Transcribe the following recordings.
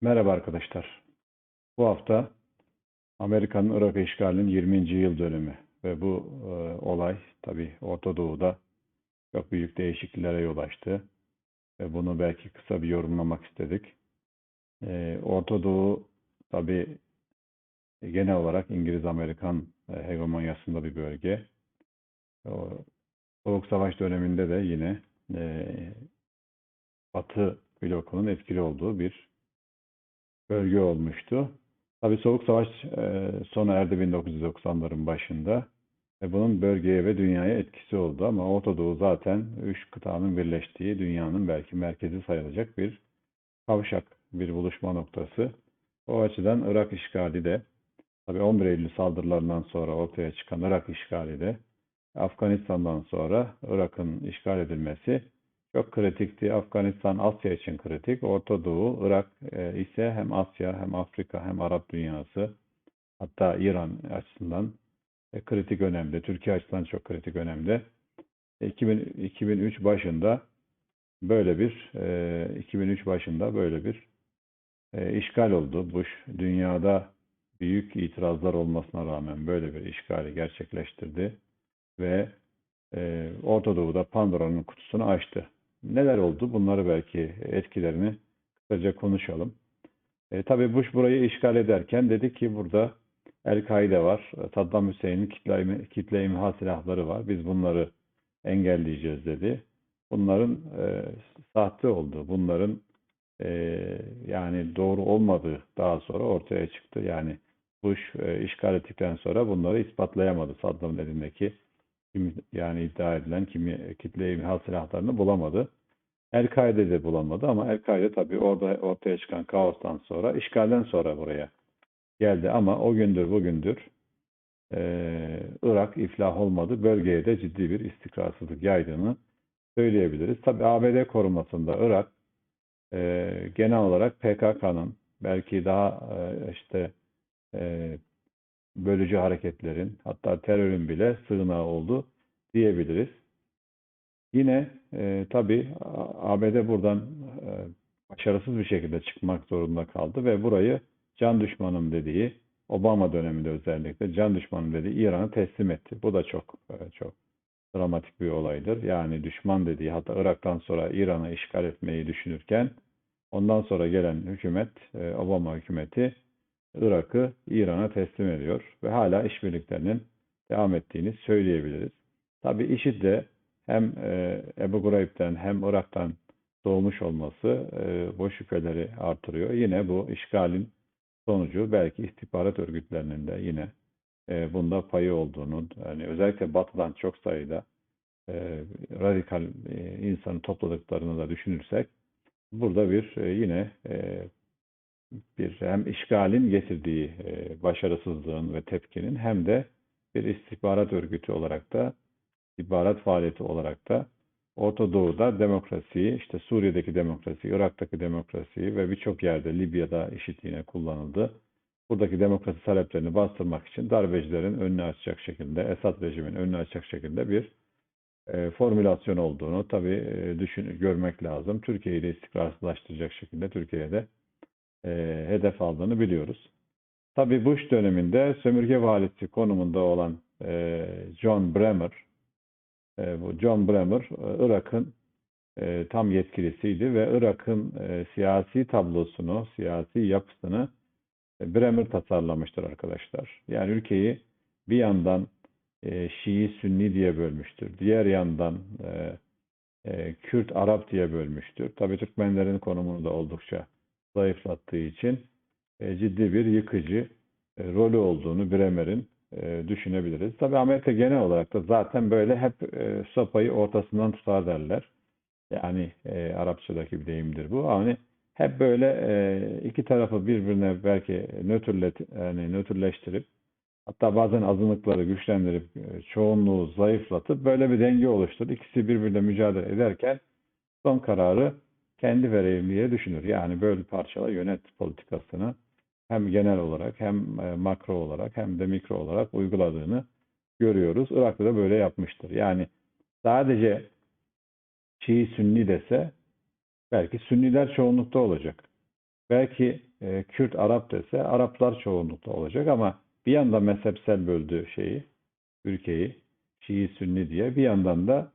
Merhaba arkadaşlar. Bu hafta Amerika'nın Irak işgalinin 20. yıl dönümü ve bu e, olay tabii Orta Doğu'da çok büyük değişikliklere yol açtı ve bunu belki kısa bir yorumlamak istedik. E, Orta Doğu tabii genel olarak İngiliz-Amerikan e, hegemonyasında bir bölge. O, Soğuk Savaş döneminde de yine e, Batı blokunun etkili olduğu bir bölge olmuştu. Tabii Soğuk Savaş e, sona erdi 1990'ların başında ve bunun bölgeye ve dünyaya etkisi oldu ama Orta Doğu zaten üç kıtanın birleştiği dünyanın belki merkezi sayılacak bir kavşak, bir buluşma noktası. O açıdan Irak işgali de tabii 11 Eylül saldırılarından sonra ortaya çıkan Irak işgali de Afganistan'dan sonra Irak'ın işgal edilmesi çok kritikti. Afganistan Asya için kritik. Orta Doğu, Irak e, ise hem Asya hem Afrika hem Arap dünyası hatta İran açısından e, kritik önemli. Türkiye açısından çok kritik önemli. 2000, 2003 başında böyle bir e, 2003 başında böyle bir e, işgal oldu. Bush dünyada büyük itirazlar olmasına rağmen böyle bir işgali gerçekleştirdi ve e, Orta Doğu'da Pandora'nın kutusunu açtı. Neler oldu? Bunları belki etkilerini kısaca konuşalım. E, tabii Bush burayı işgal ederken dedi ki burada El-Kaide var. Saddam Hüseyin'in kitle, kitle imha silahları var. Biz bunları engelleyeceğiz dedi. Bunların e, sahte olduğu, bunların e, yani doğru olmadığı daha sonra ortaya çıktı. Yani Bush e, işgal ettikten sonra bunları ispatlayamadı Saddam'ın elindeki yani iddia edilen kimi kitle imha silahlarını bulamadı. El-Kaide de bulamadı ama El-Kaide tabii orada ortaya çıkan kaostan sonra, işgalden sonra buraya geldi ama o gündür bugündür e, Irak iflah olmadı. Bölgeye de ciddi bir istikrarsızlık yaydığını söyleyebiliriz. Tabii ABD korumasında Irak e, genel olarak PKK'nın belki daha e, işte e, bölücü hareketlerin hatta terörün bile sığınağı oldu diyebiliriz. Yine e, tabii ABD buradan e, başarısız bir şekilde çıkmak zorunda kaldı ve burayı can düşmanım dediği Obama döneminde özellikle can düşmanım dediği İran'ı teslim etti. Bu da çok e, çok dramatik bir olaydır. Yani düşman dediği hatta Irak'tan sonra İran'ı işgal etmeyi düşünürken ondan sonra gelen hükümet e, Obama hükümeti Irak'ı İran'a teslim ediyor ve hala işbirliklerinin devam ettiğini söyleyebiliriz. Tabi IŞİD de hem e, Ebu Gurayb'den hem Irak'tan doğmuş olması e, bu şüpheleri artırıyor. Yine bu işgalin sonucu belki istihbarat örgütlerinin de yine e, bunda payı olduğunu, yani özellikle Batı'dan çok sayıda radikal insanı topladıklarını da düşünürsek burada bir yine bir hem işgalin getirdiği e, başarısızlığın ve tepkinin hem de bir istihbarat örgütü olarak da istihbarat faaliyeti olarak da Orta Doğu'da demokrasiyi, işte Suriye'deki demokrasiyi, Irak'taki demokrasiyi ve birçok yerde Libya'da işitliğine kullanıldı. Buradaki demokrasi taleplerini bastırmak için darbecilerin önünü açacak şekilde, Esad rejiminin önünü açacak şekilde bir e, formülasyon olduğunu tabii e, düşün, görmek lazım. Türkiye'yi de istikrarsızlaştıracak şekilde Türkiye'de e, hedef aldığını biliyoruz. Tabii Bush döneminde sömürge valisi konumunda olan e, John Bremer, e, bu John Bremer e, Irak'ın e, tam yetkilisiydi ve Irak'ın e, siyasi tablosunu, siyasi yapısını e, Bremer tasarlamıştır arkadaşlar. Yani ülkeyi bir yandan e, Şii Sünni diye bölmüştür. Diğer yandan e, e, Kürt Arap diye bölmüştür. Tabii Türkmenlerin konumunu da oldukça zayıflattığı için e, ciddi bir yıkıcı e, rolü olduğunu Bremer'in e, düşünebiliriz. Tabii Amerika genel olarak da zaten böyle hep e, sopayı ortasından tutar derler. Yani e, Arapçadaki bir deyimdir bu. Yani hep böyle e, iki tarafı birbirine belki nötrlet, yani nötrleştirip hatta bazen azınlıkları güçlendirip e, çoğunluğu zayıflatıp böyle bir denge oluşturur. İkisi birbirine mücadele ederken son kararı kendi diye düşünür. Yani böyle parçala yönet politikasını hem genel olarak hem e, makro olarak hem de mikro olarak uyguladığını görüyoruz. Irak'ta da böyle yapmıştır. Yani sadece Şii Sünni dese belki Sünniler çoğunlukta olacak. Belki e, Kürt Arap dese Araplar çoğunlukla olacak ama bir yandan mezhepsel böldü şeyi, ülkeyi Şii Sünni diye bir yandan da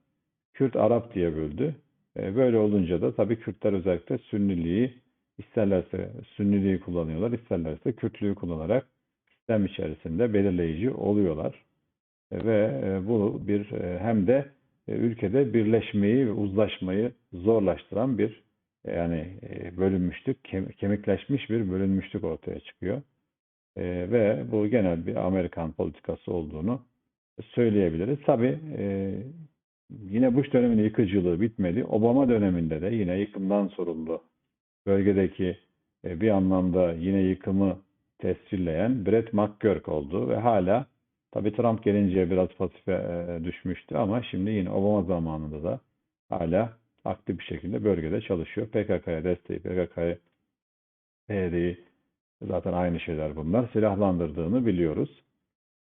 Kürt Arap diye böldü. E, böyle olunca da tabii Kürtler özellikle Sünniliği isterlerse Sünniliği kullanıyorlar, isterlerse Kürtlüğü kullanarak sistem içerisinde belirleyici oluyorlar. E, ve e, bu bir hem de ülkede birleşmeyi ve uzlaşmayı zorlaştıran bir yani bölünmüşlük, kem- kemikleşmiş bir bölünmüşlük ortaya çıkıyor. Ve bu genel bir Amerikan politikası olduğunu söyleyebiliriz. Tabii yine Bush döneminin yıkıcılığı bitmedi. Obama döneminde de yine yıkımdan sorumlu bölgedeki e, bir anlamda yine yıkımı tescilleyen Brett McGurk oldu ve hala tabii Trump gelince biraz pasife e, düşmüştü ama şimdi yine Obama zamanında da hala aktif bir şekilde bölgede çalışıyor. PKK'ya desteği, PKK'yı PYD'yi zaten aynı şeyler bunlar. Silahlandırdığını biliyoruz.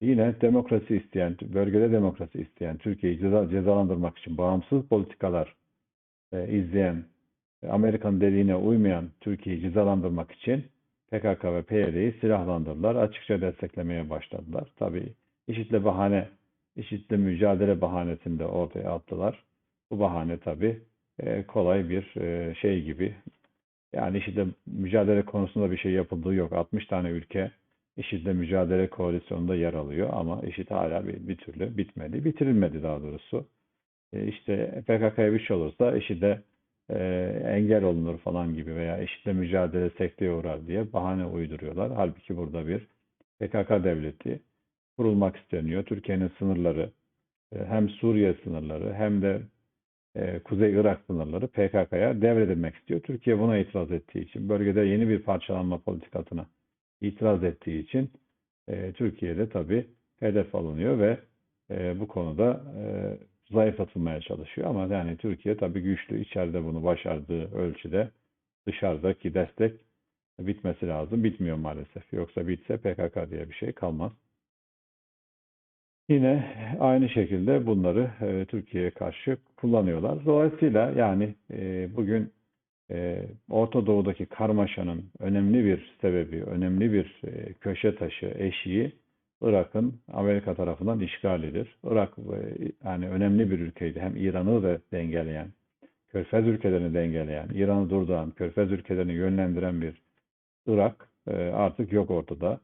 Yine demokrasi isteyen, bölgede demokrasi isteyen, Türkiye'yi ceza, cezalandırmak için bağımsız politikalar e, izleyen, Amerikan dediğine uymayan Türkiye'yi cezalandırmak için PKK ve PYD'yi silahlandırdılar. Açıkça desteklemeye başladılar. Tabii IŞİD'le bahane, IŞİD'le mücadele bahanesinde ortaya attılar. Bu bahane tabii e, kolay bir e, şey gibi. Yani IŞİD'le mücadele konusunda bir şey yapıldığı yok. 60 tane ülke IŞİD'le mücadele koalisyonunda yer alıyor ama IŞİD hala bir, bir türlü bitmedi. Bitirilmedi daha doğrusu. E, işte PKK'ya bir şey olursa IŞİD'e e, engel olunur falan gibi veya IŞİD'le mücadele sekteye uğrar diye bahane uyduruyorlar. Halbuki burada bir PKK devleti kurulmak isteniyor. Türkiye'nin sınırları e, hem Suriye sınırları hem de e, Kuzey Irak sınırları PKK'ya devredilmek istiyor. Türkiye buna itiraz ettiği için, bölgede yeni bir parçalanma politikasına itiraz ettiği için e, Türkiye'de tabii hedef alınıyor ve e, bu konuda e, zayıflatılmaya çalışıyor. Ama yani Türkiye tabii güçlü, içeride bunu başardığı ölçüde dışarıdaki destek bitmesi lazım. Bitmiyor maalesef. Yoksa bitse PKK diye bir şey kalmaz. Yine aynı şekilde bunları e, Türkiye'ye karşı kullanıyorlar. Dolayısıyla yani e, bugün e, Orta Doğu'daki karmaşanın önemli bir sebebi, önemli bir e, köşe taşı, eşiği Irak'ın Amerika tarafından işgalidir. Irak e, yani önemli bir ülkeydi. Hem İran'ı da dengeleyen, Körfez ülkelerini dengeleyen, İran'ı durduran, Körfez ülkelerini yönlendiren bir Irak e, artık yok ortada.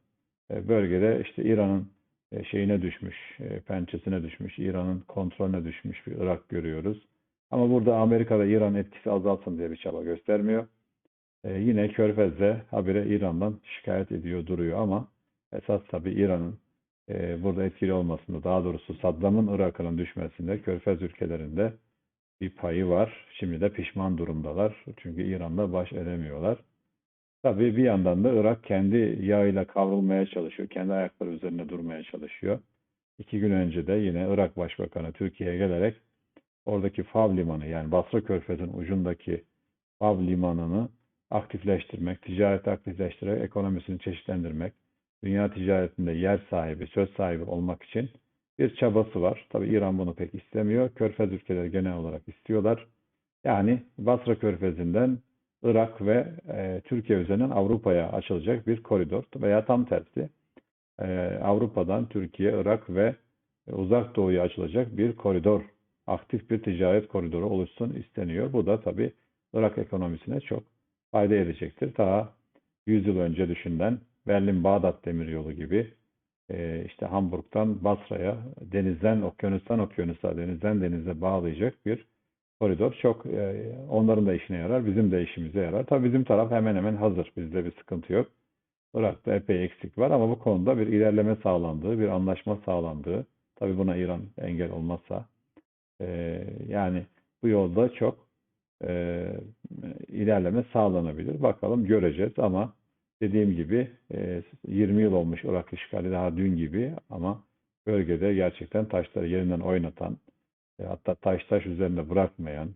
E, bölgede işte İran'ın e, şeyine düşmüş, e, pençesine düşmüş, İran'ın kontrolüne düşmüş bir Irak görüyoruz. Ama burada Amerika ve İran etkisi azalsın diye bir çaba göstermiyor. E, yine Körfez'de habire İran'dan şikayet ediyor duruyor ama esas tabii İran'ın e, burada etkili olmasında, daha doğrusu Saddam'ın Irak'ın düşmesinde Körfez ülkelerinde bir payı var. Şimdi de pişman durumdalar. Çünkü İran'la baş edemiyorlar. Tabii bir yandan da Irak kendi yağıyla kavrulmaya çalışıyor. Kendi ayakları üzerinde durmaya çalışıyor. İki gün önce de yine Irak Başbakanı Türkiye'ye gelerek oradaki Fav Limanı yani Basra Körfezi'nin ucundaki Fav Limanı'nı aktifleştirmek, ticaret aktifleştirerek ekonomisini çeşitlendirmek, dünya ticaretinde yer sahibi, söz sahibi olmak için bir çabası var. Tabii İran bunu pek istemiyor. Körfez ülkeleri genel olarak istiyorlar. Yani Basra Körfezi'nden Irak ve e, Türkiye üzerinden Avrupa'ya açılacak bir koridor veya tam tersi e, Avrupa'dan Türkiye, Irak ve Uzak Doğu'ya açılacak bir koridor, aktif bir ticaret koridoru oluşsun isteniyor. Bu da tabii Irak ekonomisine çok fayda edecektir. Daha 100 yıl önce düşünülen Berlin-Bağdat demiryolu gibi e, işte Hamburg'dan Basra'ya, denizden okyanustan okyanusa, denizden denize bağlayacak bir koridor çok e, onların da işine yarar, bizim de işimize yarar. Tabii bizim taraf hemen hemen hazır. Bizde bir sıkıntı yok. Irak'ta epey eksik var ama bu konuda bir ilerleme sağlandığı, bir anlaşma sağlandığı, tabii buna İran engel olmazsa e, yani bu yolda çok e, ilerleme sağlanabilir. Bakalım göreceğiz ama dediğim gibi e, 20 yıl olmuş Irak işgali daha dün gibi ama bölgede gerçekten taşları yerinden oynatan, e, hatta taş taş üzerinde bırakmayan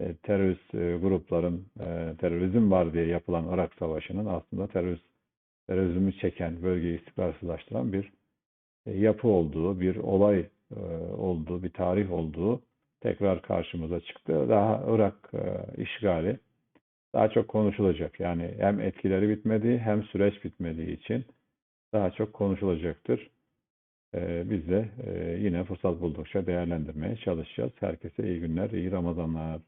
e, terörist e, grupların e, terörizm var diye yapılan Irak Savaşı'nın aslında terörist terörizmi çeken, bölgeyi istikrarsızlaştıran bir e, yapı olduğu, bir olay olduğu, bir tarih olduğu tekrar karşımıza çıktı. Daha Irak e, işgali daha çok konuşulacak. Yani hem etkileri bitmediği hem süreç bitmediği için daha çok konuşulacaktır. Ee, biz de e, yine fırsat buldukça değerlendirmeye çalışacağız. Herkese iyi günler, iyi Ramazanlar.